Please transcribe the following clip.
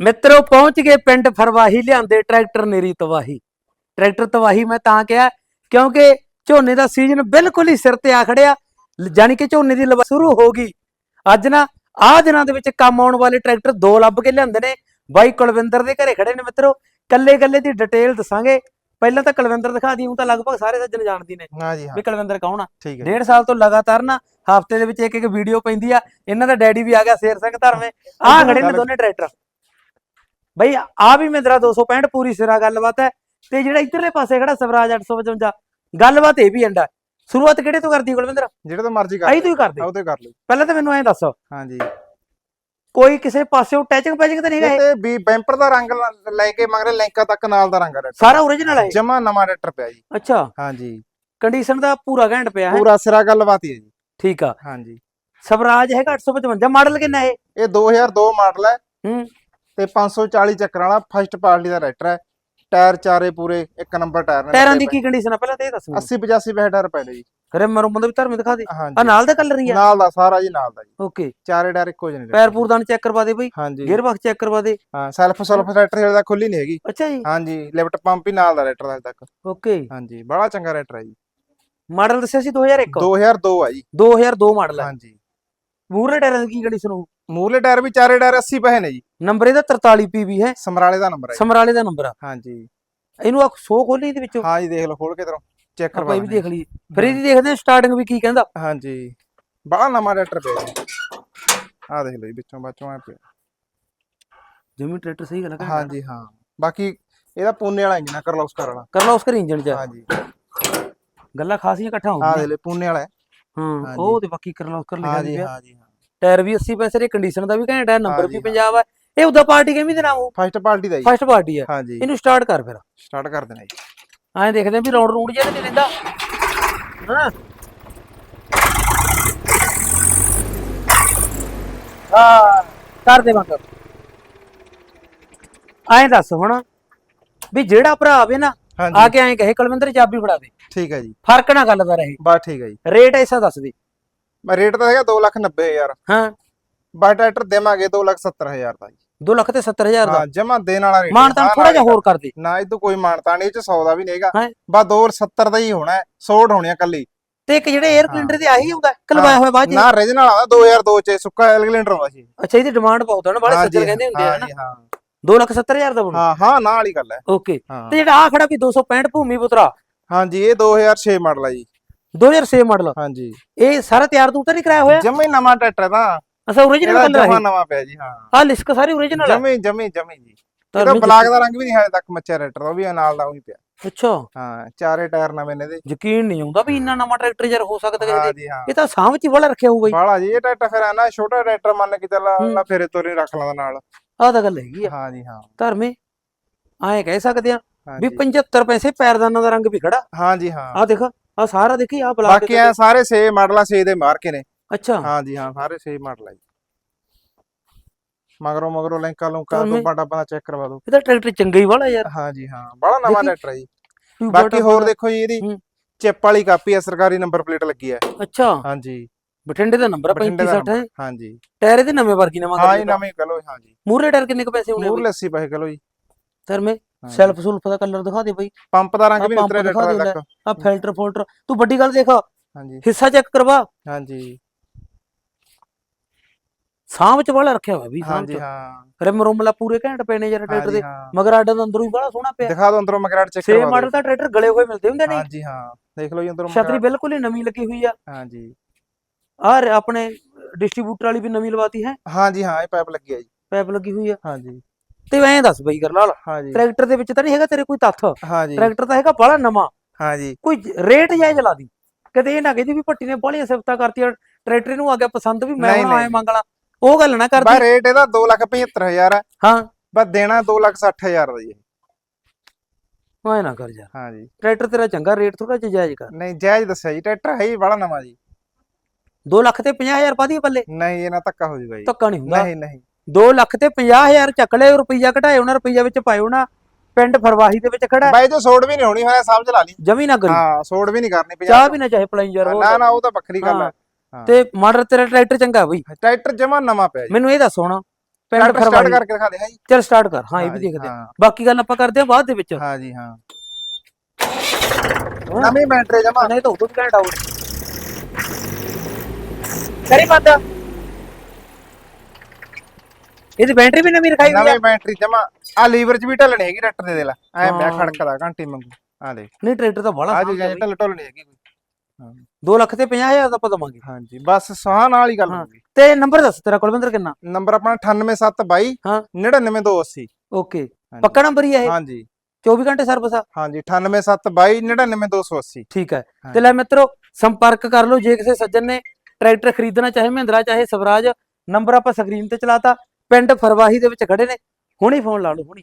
ਮਿੱਤਰੋ ਪਹੁੰਚ ਗਏ ਪਿੰਡ ਫਰਵਾਹੀ ਲਿਆਂਦੇ ਟਰੈਕਟਰ ਨੇਰੀ ਤਵਾਹੀ ਟਰੈਕਟਰ ਤਵਾਹੀ ਮੈਂ ਤਾਂ ਕਿਹਾ ਕਿਉਂਕਿ ਝੋਨੇ ਦਾ ਸੀਜ਼ਨ ਬਿਲਕੁਲ ਹੀ ਸਿਰ ਤੇ ਆ ਖੜਿਆ। ਜਾਣੀ ਕਿ ਝੋਨੇ ਦੀ ਲਵਾ ਸ਼ੁਰੂ ਹੋ ਗਈ। ਅੱਜ ਨਾ ਆਹ ਦਿਨਾਂ ਦੇ ਵਿੱਚ ਕੰਮ ਆਉਣ ਵਾਲੇ ਟਰੈਕਟਰ ਦੋ ਲੱਭ ਕੇ ਲਿਆਂਦੇ ਨੇ। ਬਾਈ ਕੁਲਵਿੰਦਰ ਦੇ ਘਰੇ ਖੜੇ ਨੇ ਮਿੱਤਰੋ। ਕੱਲੇ ਕੱਲੇ ਦੀ ਡਿਟੇਲ ਦੱਸਾਂਗੇ। ਪਹਿਲਾਂ ਤਾਂ ਕੁਲਵਿੰਦਰ ਦਿਖਾ ਦੀ ਹੂੰ ਤਾਂ ਲਗਭਗ ਸਾਰੇ ਸੱਜਣ ਜਾਣਦੀ ਨੇ ਹਾਂ ਜੀ ਹਾਂ। ਵੀ ਕੁਲਵਿੰਦਰ ਕੌਣ ਆ। ਡੇਢ ਸਾਲ ਤੋਂ ਲਗਾਤਾਰ ਨਾ ਹਫ਼ਤੇ ਦੇ ਵਿੱਚ ਇੱਕ ਇੱਕ ਵੀਡੀਓ ਪੈਂਦੀ ਆ। ਇਹਨਾਂ ਦਾ ਡੈਡੀ ਵੀ ਆ ਗਿਆ ਸ਼ੇਰ ਸਿੰਘ ਧਰਮੇ ਆਹ ਖੜੇ ਨੇ ਦੋਨੇ ਟਰੈਕਟਰ। ਬਈ ਆ ਵੀ ਮਹਿੰਦਰਾ 265 ਪੂਰੀ ਸਿਰਾ ਗੱਲਬਾਤ ਹੈ ਤੇ ਜਿਹੜਾ ਇਧਰਲੇ ਪਾਸੇ ਖੜਾ ਸਵਰਾਜ 855 ਗੱਲਬਾਤ ਇਹ ਵੀ ਐਂਡਾ ਸ਼ੁਰੂਆਤ ਕਿਹੜੇ ਤੋਂ ਕਰਦੀ ਕੁਲਵਿੰਦਰ ਜਿਹੜੇ ਤੋਂ ਮਰਜ਼ੀ ਕਰ ਆਈ ਤੋਂ ਹੀ ਕਰਦੇ ਉਹ ਤੇ ਕਰ ਲਓ ਪਹਿਲਾਂ ਤਾਂ ਮੈਨੂੰ ਐਂ ਦੱਸ। ਹਾਂ ਜੀ ਕੋਈ ਕਿਸੇ ਪਾਸਿਓਂ ਟੈਚਿੰਗ ਪੈਚਿੰਗ ਤਾਂ ਨਹੀਂ ਗਾ ਇਹ ਤੇ ਵੀ ਬੈਂਪਰ ਦਾ ਰੰਗ ਲ- ਕੇ ਮਗਰੇ ਲੈਂਕਾ ਤੱਕ ਨਾਲ ਦਾ ਰੰਗ ਹੈ ਸਾਰਾ ਓਰੀਜਨਲ ਹੈ? ਜਮਾ ਨਵਾਂ ਟਰੈਕਟਰ ਪਿਆ ਜੀ। ਅੱਛਾ। ਹਾਂ ਜੀ ਕੰਡੀਸ਼ਨ ਦਾ ਪੂਰਾ ਘੈਂਟ ਪਿਆ ਹੈ। ਪੂਰਾ ਸਿਰਾ ਗੱਲਬਾਤ ਹੀ ਹੈ ਜੀ। ਠੀਕ ਆ। ਹਾਂ ਜੀ ਸਵਰਾਜ ਹੈਗਾ 855 ਮਾਡਲ ਕਿੰਨਾ ਇਹ? ਇਹ 2002 ਮਾਡਲ ਹੈ। ਹੂੰ। ਤੇ 540 ਚੱਕਰਾਂ ਵਾਲਾ ਫਸਟ ਪਾਰਟੀ ਦਾ ਟਰੈਕਟਰ ਹੈ। ਟਾਇਰ ਚਾਰੇ ਪੂਰੇ ਇੱਕ ਨੰਬਰ ਟਾਇਰ ਨੇ ਟਾਇਰਾਂ ਦੀ ਕੀ ਕੰਡੀਸ਼ਨ ਆ? ਪਹਿਲਾਂ ਤਾਂ ਇਹ ਦੱਸ ਮੈਨੂੰ। 80 85 ਪੈਸੇ ਟਾਇਰ ਪਏ ਨੇ ਜੀ ਖਰੇ ਮਰਮ ਦਾ ਵੀ ਧਰਮੇ ਦਿਖਾ ਦੇ। ਆ ਨਾਲ ਦਾ ਕਲਰ ਹੀ ਆ। ਨਾਲ ਦਾ ਸਾਰਾ ਜੀ ਨਾਲ ਦਾ ਜੀ। ਓਕੇ ਚਾਰੇ ਟਾਇਰ ਇੱਕੋ ਜਿਹੇ ਨੇ ਪੈਰ ਪੂਰਦਾਨ ਚੈੱਕ ਕਰਵਾ ਦੇ ਬਈ। ਗੇਅਰ ਬਾਕਸ ਚੈੱਕ ਕਰਵਾ ਦੇ। ਹਾਂ ਸੈਲਫ ਸੈਲਫ ਟਰੈਕਟਰ ਜਿਹੜਾ ਦਾ ਖੁੱਲੀ ਨਹੀਂ ਹੈਗੀ। ਅੱਛਾ ਜੀ। ਹਾਂ ਜੀ ਲਿਫਟ ਪੰਪ ਹੀ ਨਾਲ ਦਾ ਟਰੈਕਟਰ ਦਾ ਹਜੇ ਤੱਕ। ਓਕੇ ਹਾਂ ਜੀ ਬੜਾ ਚੰਗਾ ਟਰੈਕਟਰ ਹੈ ਜੀ। ਮਾਡਲ ਦੱਸਿਆ ਸੀ 2001 2002 ਆ ਜੀ। 2002 ਮਾਡਲ ਹੈ ਹਾਂ ਮੂਰਲੇ ਟਾਇਰਾਂ ਦੀ ਕੀ ਕੰਡੀਸ਼ਨ ਹੋਊ ਮੂਰਲੇ ਟਾਇਰ ਵੀ ਚਾਰੇ ਟਾਇਰ 80 ਪੈਸੇ ਨੇ ਜੀ। ਨੰਬਰ ਇਹਦਾ 43 ਪੀਵੀ ਹੈ। ਸਮਰਾਲੇ ਦਾ ਨੰਬਰ ਹੈ ਜੀ। ਸਮਰਾਲੇ ਦਾ ਨੰਬਰ ਆ। ਹਾਂ ਜੀ ਇਹਨੂੰ ਆ ਸੋ ਖੋਲੀ ਇਹਦੇ ਵਿੱਚੋਂ? ਹਾਂ ਜੀ ਦੇਖ ਲਓ ਖੋਲ ਕੇ ਤਰੋਂ ਚੈੱਕ ਕਰਵਾ ਆਪਾਂ ਇਹ ਵੀ। ਦੇਖ ਲਈਏ। ਫਿਰ ਇਹਦੀ ਦੇਖਦੇ ਹਾਂ ਸਟਾਰਟਿੰਗ ਵੀ ਕੀ ਕਹਿੰਦਾ। ਹਾਂ ਜੀ ਬੜਾ ਨਵਾਂ ਟਰੈਕਟਰ ਪਿਆ ਜੀ। ਆਹ ਦੇਖ ਲਓ ਜੀ ਵਿੱਚੋਂ ਬਾਚੋਂ ਆ ਪਿਆ। ਜਿਵੇਂ ਟਰੈਕਟਰ ਸਹੀ ਗੱਲ ਹਾਂ ਜੀ ਹਾਂ। ਬਾਕੀ ਇਹਦਾ ਪੂਨੇ ਵਾਲਾ ਇੰਜਨ ਆ ਕਰਲੋਸਕਰ ਵਾਲਾ ਕਰ ਲਾ ਉਸ ਕਰ ਇੰਜਨ ਚ ਹਾਂ ਜੀ ਗੱਲਾਂ ਖਾਸੀਆਂ ਇਕੱਠਾ ਹੋ ਗਈਆਂ ਦੇਖ ਲਓ ਪੂਨੇ ਵਾਲਾ ਹੈ। ਹਾਂ ਹਾਂਜੀ। ਉਹ ਤੇ ਬਾਕੀ ਕਰ ਲਾ ਉਸ ਕਰ ਲਿਖਿਆ ਹਾਂ ਜੀ ਹਾਂ ਜੀ ਹਾਂ। ਟਾਇਰ ਵੀ 80 ਪੈਸੇ ਦੇ ਕੰਡੀਸ਼ਨ ਦਾ ਵੀ ਘੈਂਟ ਹੈ ਨੰਬਰ ਹਾਂਜੀ, ਵੀ ਹਾਂ। ਪੰਜਾਬ ਹੈ। ਇਹ ਉਹਦਾ ਪਾਰਟੀ ਕਿਵੇਂ ਦੇ ਨਾਮ ਉਹ? ਫਸਟ ਪਾਰਟੀ ਦਾ ਜੀ। ਫਸਟ ਪਾਰਟੀ ਹੈ। ਹਾਂ ਜੀ ਇਹਨੂੰ ਸਟਾਰਟ ਕਰ ਫਿਰ। ਸਟਾਰਟ ਕਰ ਦੇਣਾ ਜੀ। ਐਂ ਦੇਖਦੇ ਆਂ ਵੀ ਰੌਂਡ ਰੂਡ ਜਿਹਾ ਨਹੀਂ ਲੈਂਦਾ। ਹਾਂ ਹਾਂ ਕਰ ਦੇ ਬੰਦ ਐਂ ਦੱਸ ਹੁਣ ਵੀ ਜਿਹੜਾ ਭਰਾ ਆਵੇ ਨਾ ਆ ਕੇ ਐਂ ਕਹੇ ਕੁਲਵਿੰਦਰ ਚਾਬੀ ਫੜਾ ਦੇ। ਠੀਕ ਹੈ ਜੀ। ਫ਼ਰਕ ਨਾ ਗੱਲ ਦਾ ਰਹੇ। ਬਸ ਠੀਕ ਹੈ ਜੀ। ਰੇਟ ਐਸਾ ਦੱਸ ਦੇ। ਮੈਂ ਰੇਟ ਤਾਂ ਹੈਗਾ 290000 ਹਾਂ। ਬਾ ਟਰੈਕਟਰ ਦੇਵਾਂਗੇ 270000 ਦਾ ਜੀ। 2 ਲੱਖ ਤੇ 70000 ਦਾ? ਹਾਂ ਜਮਾ ਦੇਣ ਵਾਲਾ ਰੇਟ ਮਾਨ ਤਾਂ ਥੋੜਾ ਜਿਹਾ ਹੋਰ ਕਰ ਦੇ। ਨਾ ਇਹ ਤੋਂ ਕੋਈ ਮਾਨਤਾ ਨਹੀਂ ਇਹ ਚ 100 ਦਾ ਵੀ ਨਹੀਂਗਾ? ਬਾ 270 ਦਾ ਹੀ ਹੋਣਾ ਹੈ 100 ਹੋਣੀ ਆ ਕੱਲੀ ਤੇ ਇੱਕ ਜਿਹੜੇ 에ਅਰ ਕਲਿੰਡਰ ਦੇ ਆਹੀ ਹੁੰਦਾ ਕਲਵਾਇਆ ਹੋਇਆ ਬਾਅਦ ਨਾ ਰੀਜਨਲ ਆਉਂਦਾ 2002 ਚ ਸੁੱਕਾ ਐਲਗਲੈਂਡਰ ਆਉਂਦਾ ਸੀ। ਅੱਛਾ ਇਹਦੀ ਡਿਮਾਂਡ ਬਹੁਤ ਹੈ ਨਾ ਬੜੇ ਸੱਜਣ ਕਹਿੰਦੇ ਹੁੰਦੇ ਆ ਹਾਂ ਨਾ। ਜੀ, ਹਾਂ 2 ਲੱਖ 70000 ਦਾ ਬਣੂ। ਹਾਂ ਹਾਂ ਨਾਲ ਵਾਲੀ ਗੱਲ ਹੈ। ਓਕੇ ਹਾਂ। ਤੇ ਜਿਹੜਾ ਆ ਖੜਾ ਵੀ 265 ਭੂਮੀ ਪੁੱਤਰਾ? ਹਾਂ ਜੀ ਇਹ 2006 ਮਾਡਲ ਆ ਜੀ। 2006 ਮਾਡਲ। ਹਾਂ ਜੀ ਇਹ ਸਾਰਾ ਤਿਆਰ ਤੂੰ ਤਾਂ ਨਹੀਂ ਕਰਾਇਆ ਹੋਇਆ? ਜਮੇ ਨਵਾਂ ਟਰੈਕਟਰ ਹੈ ਤਾਂ। ਅਸਾ ਓਰੀਜਨਲ ਇਹਦਾ ਕਲਰ ਜਮਾ ਹੈ ਨਵਾਂ ਪਿਆ ਜੀ ਹਾਂ। ਆ ਲਿਸਕ ਸਾਰੀ ਓਰੀਜਨਲ ਹੈ ਜਮੇ ਜਮੇ ਜਮੇ ਜੀ। ਇਹਦਾ ਬਲਾਕ ਦਾ ਰੰਗ ਵੀ ਨਹੀਂ ਹਾਲੇ ਤੱਕ ਮੱਚਿਆ ਟਰੈਕਟਰ ਉਹ ਵੀ ਨਾਲ ਦਾ ਉਹੀ ਪਿਆ। ਅੱਛਾ। ਹਾਂ ਚਾਰੇ ਟਾਇਰ ਨਵੇਂ ਨੇ ਇਹਦੇ। ਯਕੀਨ ਨਹੀਂ ਆਉਂਦਾ ਵੀ ਇੰਨਾ ਨਵਾਂ ਟਰੈਕਟਰ ਯਾਰ ਹੋ ਸਕਦਾ ਹਾਂ ਜੀ ਹਾਂ। ਇਹ ਤਾਂ ਸਾਂਭ ਚ ਹੀ ਰੱਖਿਆ ਹੋਊਗਾ ਬਾਲਾ ਜੀ ਇਹ ਟਰੈਕਟਰ ਫਿਰ ਆ ਨਾ ਛੋਟਾ ਟਰੈਕਟਰ ਮੰਨ ਕੇ ਚੱਲ ਹੂੰ। ਨਾ ਫੇਰੇ ਤੋਰੀ ਰੱਖ ਲਾਂਦਾ ਨਾਲ। ਆਹ ਤਾਂ ਗੱਲ ਹੈਗੀ ਆ। ਹਾਂ ਜੀ ਹਾਂ। ਧਰਮੇ ਐਂ ਕਹਿ ਸਕਦੇ ਆ ਵੀ ਜੀ 75 ਪੈਸੇ ਪੈਰਦਾਨਾਂ ਦਾ ਰੰਗ ਵੀ ਖੜਾ ਹਾਂ। ਜੀ ਹਾਂ ਆ ਦੇਖ ਆ ਸਾਰਾ ਦੇਖੀ ਆ ਬਲਾਕ ਬਾਕੀ ਆ ਸਾਰੇ 6 ਮਾਡਲਾਂ 6 ਦੇ ਮਾਰਕੇ ਨੇ। ਅੱਛਾ। ਹਾਂ ਜੀ ਹਾਂ ਸਾਰੇ 6 ਮਾਡਲ ਆ ਜੀ। ਮਗਰੋਂ ਮਗਰੋਂ ਲਿੰਕਾਂ ਲੁੰਕਾਂ ਤਾਂ ਤੋਂ ਮੈਂ- ਬਾਟਾ ਪਾ ਚੈੱਕ ਕਰਵਾ ਦਿਓ। ਇਹ ਤਾਂ ਟਰੈਕਟਰ ਚੰਗਾ ਹੀ ਵਾਲਾ ਯਾਰ। ਹਾਂ ਜੀ ਹਾਂ ਬੜਾ ਨਵਾਂ ਟਰੈਕਟਰ ਹੈ ਜੀ। ਬਾਕੀ ਹੋਰ ਦੇਖੋ ਜੀ ਇਹਦੀ। ਚਿੱਪ ਵਾਲੀ ਕਾਪੀ ਹੈ ਸਰਕਾਰੀ ਨੰਬਰ ਪਲੇਟ ਲੱਗੀ ਹੈ ਅੱਛਾ। ਹਾਂ ਜੀ ਬਠਿੰਡੇ ਦਾ ਨੰਬਰ ਬਠਿੰਡੇ 35 ਦਾ 60 ਹੈ ਹਾਂ ਜੀ ਟਾਇਰ ਇਹਦੇ ਨਵੇਂ ਵਰਗੀ ਨਵਾਂ ਹਾਂ ਜੀ ਨਵੇਂ ਕਲੋ ਹਾਂ ਜੀ ਮੂਰੇ ਟਾਇਰ ਕਿੰਨੇ ਕੁ ਪੈਸੇ ਹੋਣੇ ਮੂਰ ਲੱਸੀ ਪਾਏ ਕਲੋ ਜੀ। ਹਾਂ ਜੀ। ਸੈਲਫ ਸੁਲਫ ਦਾ ਕਲਰ ਦਿਖਾ ਦੇ ਬਈ। ਪੰਪ ਦਾ ਰੰਗ ਵੀ ਉਤਰਿਆ ਦੇ ਤੱਕ ਆ ਫਿਲਟਰ ਫੋਲਟਰ ਤੂੰ ਵੱਡੀ ਗੱਲ ਦੇਖ। ਹਾਂ ਜੀ ਹਿੱਸਾ ਚੈੱਕ ਕਰਵਾ। ਹਾਂ ਜੀ ਸਾਂਭ ਚ ਵਾਲਾ ਰੱਖਿਆ ਹੋਇਆ ਵੀ ਸਾਂਭ ਚ ਹਾਂ। ਰਿਮ ਰੁਮਲਾ ਪੂਰੇ ਘੈਂਟ ਪਏ ਨੇ ਯਾਰ ਟਰੈਕਟਰ ਦੇ। ਹਾਂ। ਮਗਰ ਆਡਾ ਦਾ ਅੰਦਰੋਂ ਹੀ ਬੜਾ ਸੋਹਣਾ ਪਿਆ। ਦਿਖਾ ਦਿਓ ਅੰਦਰੋਂ ਮਗਰਾਟ ਚੈੱਕ ਕਰਵਾ ਮਾਡਲ ਤਾਂ ਟਰੈਕਟਰ ਗਲੇ ਹੋਏ ਮਿਲਦੇ ਹੁੰਦੇ ਨੇ। ਹਾਂ ਜੀ ਹਾਂ। ਦੇਖ ਲਓ ਜੀ ਅੰਦਰੋਂ ਛਤਰੀ ਬਿਲਕੁਲ ਹੀ ਨਵੀਂ ਲੱਗੀ ਹੋਈ ਆ। ਹਾਂ ਜੀ ਆ ਆਪਣੇ ਡਿਸਟ੍ਰੀਬਿਊਟਰ ਵਾਲੀ ਵੀ ਨਵੀਂ ਲਵਾਤੀ ਹੈ। ਹਾਂ ਜੀ ਹਾਂ ਇਹ ਪਾਈਪ ਲੱਗੀ ਹੈ ਜੀ। ਪਾਈਪ ਲੱਗੀ ਹੋਈ ਆ ਹਾਂ। ਜੀ ਤੇ ਐਂ ਦੱਸ ਬਈ ਗਰਲਾਲ ਹਾਂ ਜੀ ਟਰੈਕਟਰ ਦੇ ਵਿੱਚ ਤਾਂ ਨਹੀਂ ਹੈਗਾ ਤੇਰੇ ਕੋਈ ਤੱਥ? ਹਾਂ ਜੀ ਟਰੈਕਟਰ ਤਾਂ ਹੈਗਾ ਬੜਾ ਨਵਾਂ। ਹਾਂ ਜੀ ਕੋਈ ਰੇਟ ਜਾਇਜ਼ ਲਾ ਦੀ। ਕਦੇ ਇਹ ਨਾ ਕਹਦੀ ਵੀ ਭੱਟੀ ਨੇ ਬੜੀਆਂ ਸਿਫਤਾਂ ਕਰਤੀਆਂ ਟਰੈਕਟਰ ਨੂੰ ਆ ਗਿਆ ਪਸੰਦ ਵੀ ਮੈਂ ਹੁਣ ਆਏ। ਮੰਗਲਾ। ਉਹ ਗੱਲ ਨਾ ਬਾ ਕਰਦੀ ਰੇਟ ਇਹਦਾ 275000 ਹੈ। ਹਾਂ। ਬਸ ਦੇਣਾ 260000 ਦਾ ਜੀ ਐ ਨਾ ਕਰ ਜੀ। ਟਰੈਕਟਰ ਤੇਰਾ ਚੰਗਾ ਰੇਟ ਥੋੜਾ ਜਿਹਾ ਜਾਇਜ਼ ਕਰ। ਨਹੀਂ ਜਾਇਜ਼ ਦੱਸਿਆ ਜੀ ਟਰੈਕਟਰ ਹੈ ਹੀ ਬੜਾ ਨਵਾਂ ਜੀ। 2 ਲੱਖ ਤੇ 50000 ਪਾ ਦੀ ਪੱਲੇ? ਨਹੀਂ ਇਹਨਾਂ ਧੱਕਾ ਹੋ ਜੂਗਾ ਜੀ। ਧੱਕਾ ਨਹੀਂ ਹੁੰਦਾ। ਨਹੀਂ ਨਹੀਂ। 2 ਲੱਖ ਤੇ 50000 ਚੱਕ ਲਿਓ ਰੁਪਈਆ ਘਟਾਏ ਉਹਨਾਂ ਰੁਪਈਆ ਵਿੱਚ ਪਾਇਓ ਨਾ ਪਿੰਡ ਫਰਵਾਹੀ ਦੇ ਵਿੱਚ ਖੜਾ। ਬਾਈ ਜੋ ਸੋੜ ਵੀ ਨਹੀਂ ਹੋਣੀ ਹੋਇਆ ਸਮਝ ਲਾ ਲਈ। ਜਮੀ ਨਾ ਕਰੀ। ਹਾਂ ਸੋੜ ਵੀ ਨਹੀਂ ਕਰਨੀ ਚਾਹ ਵੀ ਨਾ ਚਾਹੇ ਪਲਾਈ ਯਾਰ ਨਾ ਨਾ ਉਹ ਤਾਂ ਵੱਖਰੀ ਗੱਲ ਹੈ। ਹਾਂ। ਤੇ ਮਾਡਲ ਤੇਰਾ ਟਰੈਕਟਰ ਚੰਗਾ ਬਈ। ਟਰੈਕਟਰ ਜਮਾ ਨਵਾਂ ਪਿਆ ਜੀ। ਮੈਨੂੰ ਇਹ ਦੱਸ ਹੁਣ ਪਿੰਡ ਸਟਾਰਟ ਫਰਵਾਹੀ। ਕਰਕੇ ਦਿਖਾ ਦੇ ਹੈ ਜੀ। ਚਲ ਸਟਾਰਟ ਕਰ ਹਾਂ ਇਹ ਵੀ ਹਾਂ ਦੇਖਦੇ ਹਾਂ। ਬਾਕੀ ਗੱਲ ਆਪਾਂ ਕਰਦੇ ਆ ਬਾਅਦ ਦੇ ਵਿੱਚ। ਹਾਂ ਜੀ ਹਾਂ। ਹਾਂ। ਨਵੀਂ ਬੈਟਰੀ ਜਮਾ। ਨਹੀਂ ਤਾਂ ਉਦੋਂ ਵੀ ਘੈਂਟ ਆਊ ਕਰੀ ਬੰਦ ਇਹਦੀ ਬੈਟਰੀ ਵੀ ਨਵੀਂ ਰਖਾਈ ਹੋਈ ਆ ਨਵੀਂ ਬੈਟਰੀ ਜਮਾ ਆ ਲੀਵਰ ਚ ਵੀ ਢਲਣੀ ਹੈਗੀ ਟਰੈਕਟਰ ਦੇ ਦੇ ਲੈ ਐ ਮੈਂ। ਖੜਕਦਾ ਘੰਟੀ ਮੰਗੂ ਆ ਦੇ ਨਹੀਂ ਟਰੈਕਟਰ ਤਾਂ ਬੜਾ ਆ ਜੀ ਢਲ ਢਲ ਨਹੀਂ ਹੈਗੀ ਕੋਈ 2 ਲੱਖ ਤੇ 50000 ਦਾ ਆਪਾਂ ਦਵਾਂਗੇ ਹਾਂਜੀ ਬਸ ਸਾਹ ਨਾਲ ਹੀ ਗੱਲ ਹਾਂ। ਹੋਊਗੀ ਤੇ ਨੰਬਰ ਦੱਸ ਤੇਰਾ ਕੁਲਵਿੰਦਰ ਕਿੰਨਾ ਨੰਬਰ ਆਪਣਾ 98722 ਹਾਂ। 99280 ਓਕੇ। ਪੱਕਾ ਨੰਬਰ ਹੀ ਹੈ ਇਹ ਹਾਂਜੀ 24 ਘੰਟੇ ਸਰਵਿਸ ਆ ਹਾਂਜੀ 98722 99280 ਠੀਕ ਹੈ ਹਾਂ। ਤੇ ਲੈ ਮਿੱਤਰੋ ਸੰਪਰਕ ਕਰ ਲਓ ਜੇ ਕਿਸੇ ਸੱਜਣ ਨੇ ਟਰੈਕਟਰ ਖਰੀਦਣਾ ਚਾਹੇ ਮਹਿੰਦਰਾ, ਚਾਹੇ ਸਵਰਾਜ, ਨੰਬਰ ਆਪਾਂ ਸਕਰੀਨ ਤੇ ਚਲਾਤਾ ਪਿੰਡ ਫਰਵਾਹੀ ਦੇ ਵਿੱਚ ਖੜੇ ਨੇ। ਹੁਣੀ ਫੋਨ ਲਾ ਲਓ, ਹੁਣੀ।